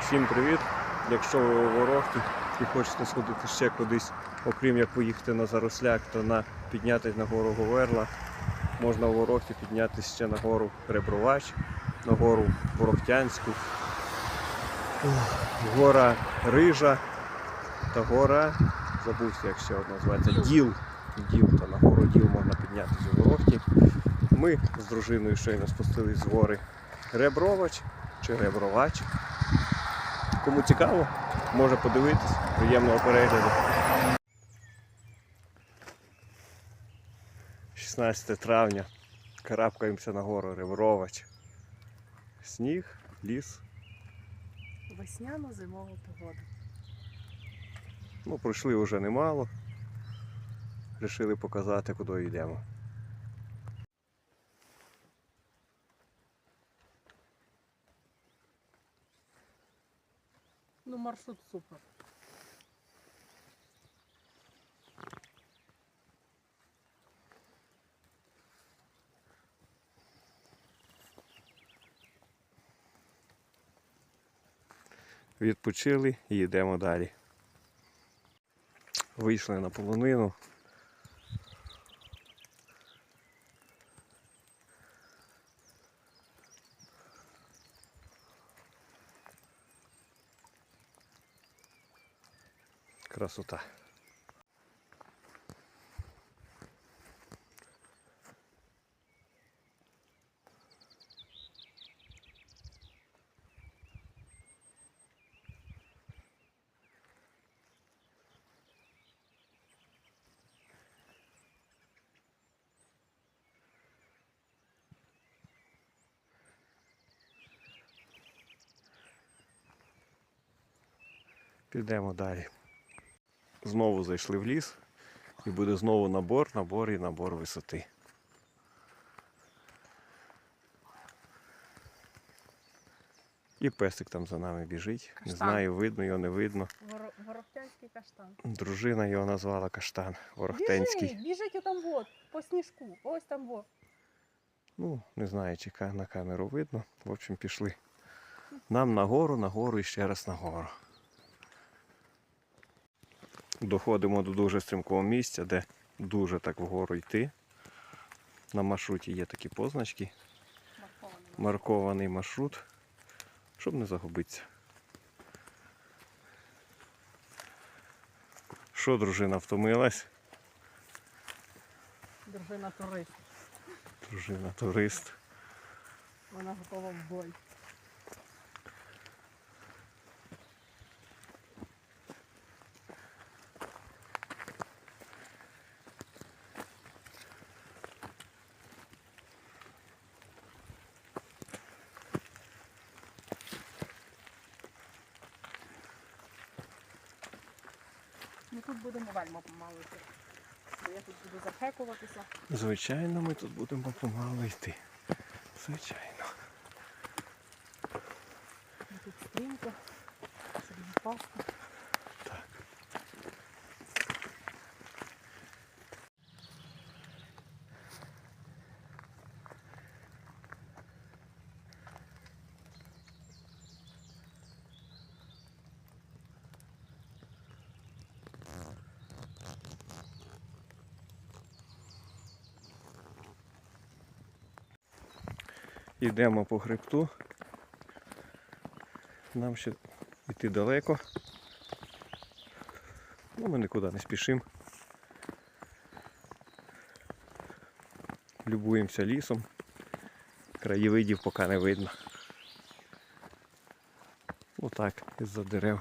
Всім привіт! Якщо ви у Ворохті і хочете сходити ще кудись, окрім як поїхати на Заросляк, то на піднятись на гору Говерла, можна у Ворохті піднятися ще на гору Ребровач, на гору Ворохтянську, гора Рижа та гора, забувся, як ще одна називається, Діл. Діл, та на гору Діл можна піднятися у Ворохті. Ми з дружиною щойно спустились з гори Ребровач чи Ребровач. Кому цікаво, може подивитись. Приємного перегляду. 16 травня. Карабкаємося на гору Ребровач. Сніг, ліс. Весняно-зимова погода. Ну, пройшли вже немало. Рішили показати, куди йдемо. Ну, маршрут супер. Відпочили і йдемо далі. Вийшли на полонину. Красота. Підемо далі. Знову зайшли в ліс і буде знову набор, набор і набор висоти. І песик там за нами біжить. Не знаю, видно його, не видно. Воро... Ворохтянський каштан. Дружина його назвала каштан Ворохтенський. Біжить, біжить отам вот, по сніжку. Ось там вот. Ну, не знаю, чи на камеру видно. В общем, пішли. Нам нагору, нагору і ще раз нагору. Доходимо до дуже стрімкого місця, де дуже так вгору йти. На маршруті є такі позначки. Маркований. Маркований маршрут, щоб не загубитися. Що, дружина, втомилась? Дружина турист. Дружина турист. Вона готова в бой. Тут будемо вельми помалу йти. Бо я тут буду захекуватися. Звичайно, ми тут будемо помалу йти. Звичайно. Тут стрімко, собі не пасти. Йдемо по хребту. Нам ще йти далеко. Ну, ми нікуди не спішимо. Любуємося лісом. Краєвидів поки не видно. Отак, із-за дерев.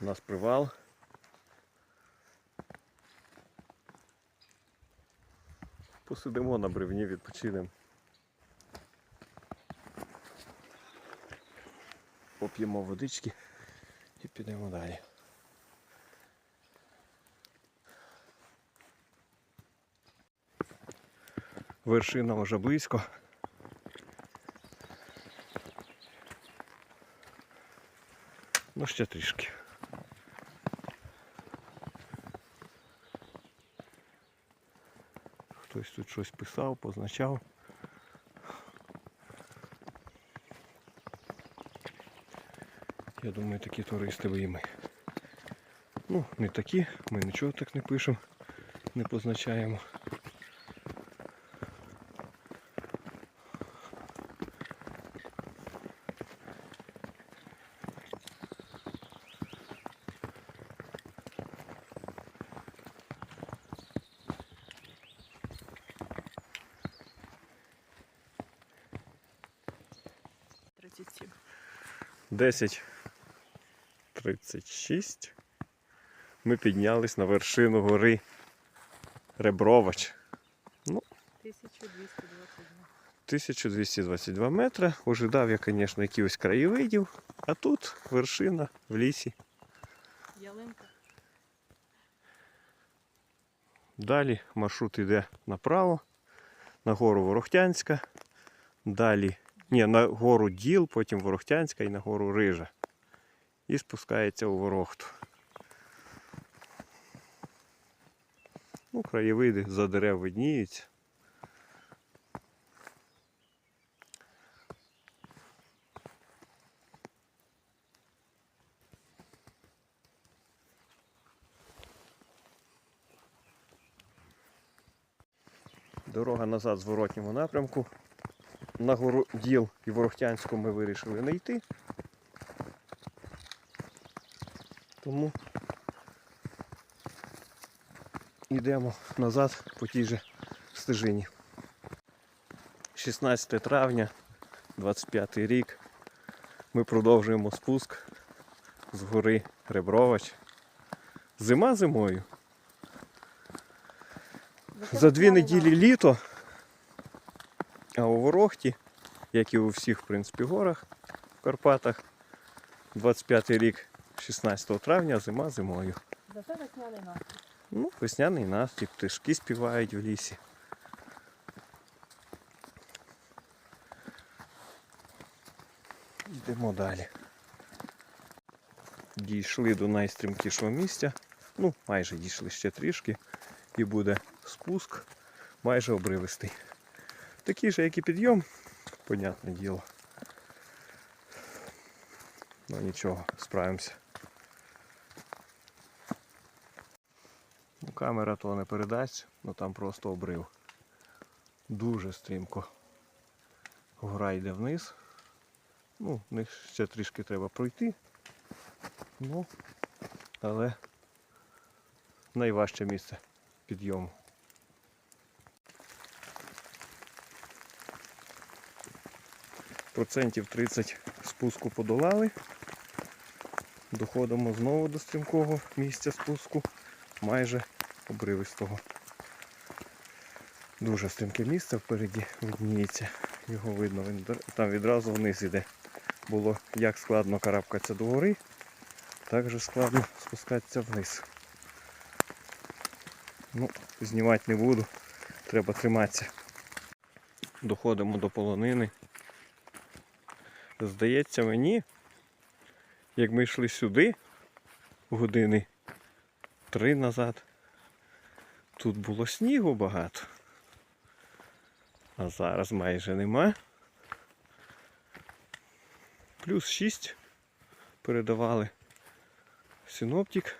У нас привал. Посидимо на бревні, відпочинемо. Поп'ємо водички і підемо далі. Вершина вже близько. Ну ще трішки. Хтось тут щось писав, позначав. Я думаю, такі туристи ви і ми. Ну, не такі, ми нічого так не пишемо, не позначаємо. 10.36 ми піднялись на вершину гори Ребровач. 1222. 1222 метри. Ожидав я, звісно, якихось краєвидів, а тут вершина в лісі. Ялинка. Далі маршрут йде направо, на гору Ворохтянська. Далі, ні, на гору Діл, потім Ворохтянська і на гору Рижа. І спускається у Ворохту. Ну, краєвиди за дерев видніються. Дорога назад в зворотньому напрямку. На гору Діл і Ворохтянську ми вирішили не йти. Тому йдемо назад по тій же стежині. 16 травня, 25 рік. Ми продовжуємо спуск з гори Ребровач. Зима зимою. За дві неділі літо, а у Ворохті, як і у всіх, в принципі, горах в Карпатах, 25 й рік, 16 травня, зима зимою. Зате весняний настрій. Ну, весняний настрій, птишки співають в лісі. Йдемо далі. Дійшли до найстрімкішого місця. Ну, майже дійшли ще трішки. І буде спуск майже обривистий. Такий же, як і підйом, понятне діло. Ну нічого, справимося. Ну, камера то не передасть, ну там просто обрив. Дуже стрімко. Гора йде вниз. Ну, в них ще трішки треба пройти. Ну, але найважче місце підйому. Процентів 30 спуску подолали. Доходимо знову до стрімкого місця спуску, майже обривистого. Дуже стрімке місце впереді видніється. Його видно, він там відразу вниз іде. Було як складно карабкатися до гори, так же складно спускатися вниз. Ну, знімати не буду, треба триматися. Доходимо до полонини. Здається мені, як ми йшли сюди години три назад, тут було снігу багато. А зараз майже нема. Плюс 6 передавали синоптик.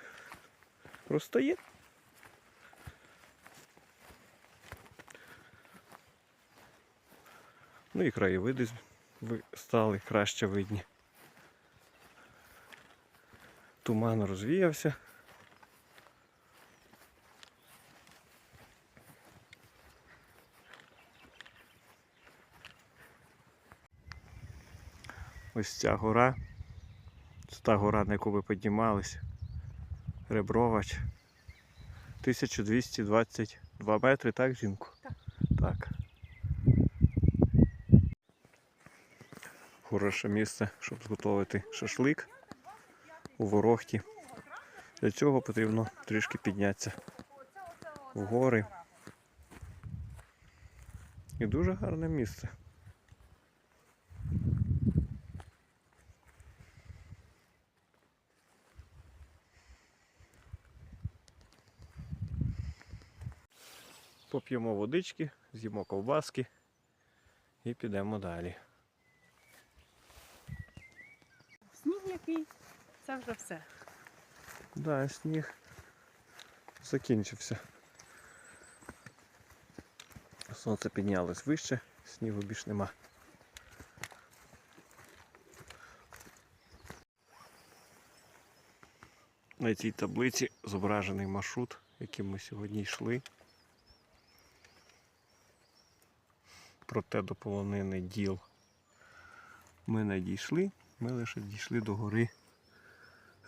Просто є. Ну і краєвиди стали краще видні. Туман розвіявся. Ось ця гора. Це та гора, на яку ви піднімались. Ребровач. 1222 метри, так, жінку? Так. Так. Хороше місце, щоб зготовити шашлик у ворохті. Для цього потрібно трішки піднятися гори. І дуже гарне місце. Поп'ємо водички, з'їмо ковбаски і підемо далі. Сніг це вже все. Да, сніг закінчився. Сонце піднялось вище, снігу більш нема. На цій таблиці зображений маршрут, яким ми сьогодні йшли. Проте до полонини діл ми не дійшли, ми лише дійшли до гори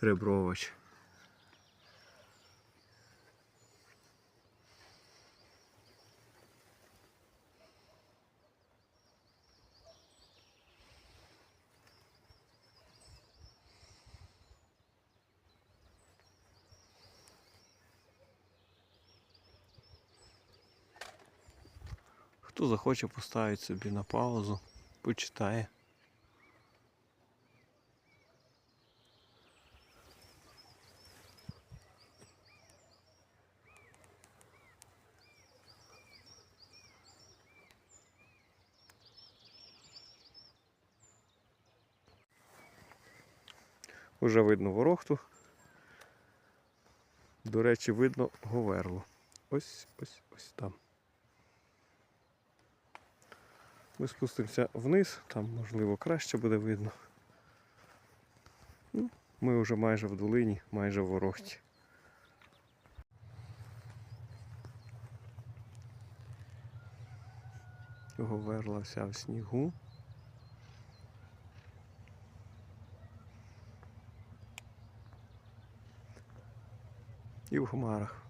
Ребрович. Хто захоче поставить собі на паузу, почитає. Уже видно ворохту. До речі, видно говерло. Ось ось ось там. Ми спустимося вниз, там можливо краще буде видно. Ну, Ми вже майже в долині, майже в ворохті. Говерла вся в снігу. І в хмарах.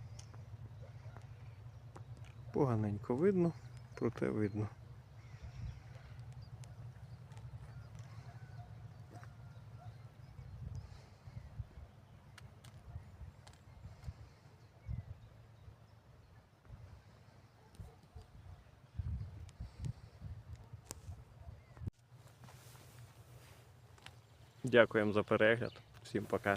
Поганенько видно, проте видно. Дякуємо за перегляд. Всім пока.